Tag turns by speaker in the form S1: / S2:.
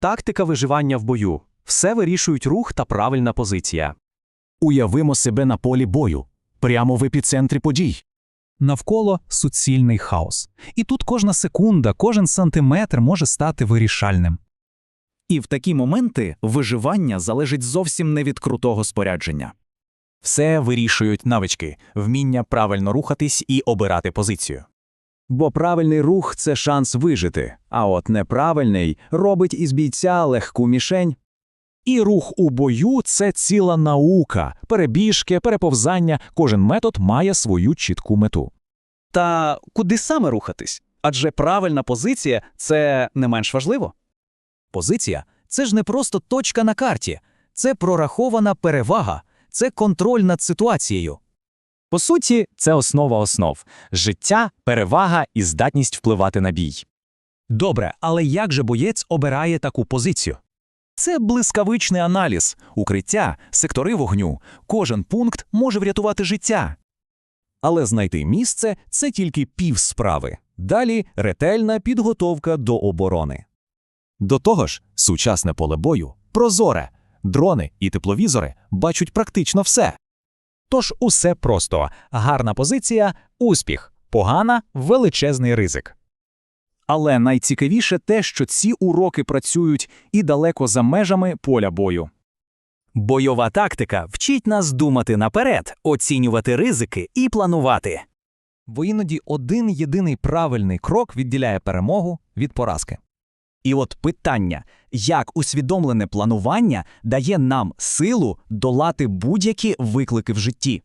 S1: Тактика виживання в бою. Все вирішують рух та правильна позиція.
S2: Уявимо себе на полі бою, прямо в епіцентрі подій.
S3: Навколо суцільний хаос. І тут кожна секунда, кожен сантиметр може стати вирішальним.
S4: І в такі моменти виживання залежить зовсім не від крутого спорядження.
S5: Все вирішують навички, вміння правильно рухатись і обирати позицію.
S6: Бо правильний рух це шанс вижити, а от неправильний робить із бійця легку мішень.
S2: І рух у бою це ціла наука, перебіжки, переповзання, кожен метод має свою чітку мету.
S4: Та куди саме рухатись? Адже правильна позиція це не менш важливо. Позиція це ж не просто точка на карті, це прорахована перевага, це контроль над ситуацією.
S5: По суті, це основа основ життя, перевага і здатність впливати на бій.
S3: Добре, але як же боєць обирає таку позицію?
S2: Це блискавичний аналіз, укриття, сектори вогню. Кожен пункт може врятувати життя. Але знайти місце це тільки пів справи. Далі ретельна підготовка до оборони. До того ж, сучасне поле бою прозоре. Дрони і тепловізори бачать практично все.
S3: Тож усе просто: гарна позиція успіх, погана величезний ризик.
S4: Але найцікавіше те, що ці уроки працюють і далеко за межами поля бою.
S1: Бойова тактика вчить нас думати наперед, оцінювати ризики і планувати.
S3: Бо іноді один єдиний правильний крок відділяє перемогу від поразки.
S4: І от питання, як усвідомлене планування дає нам силу долати будь-які виклики в житті.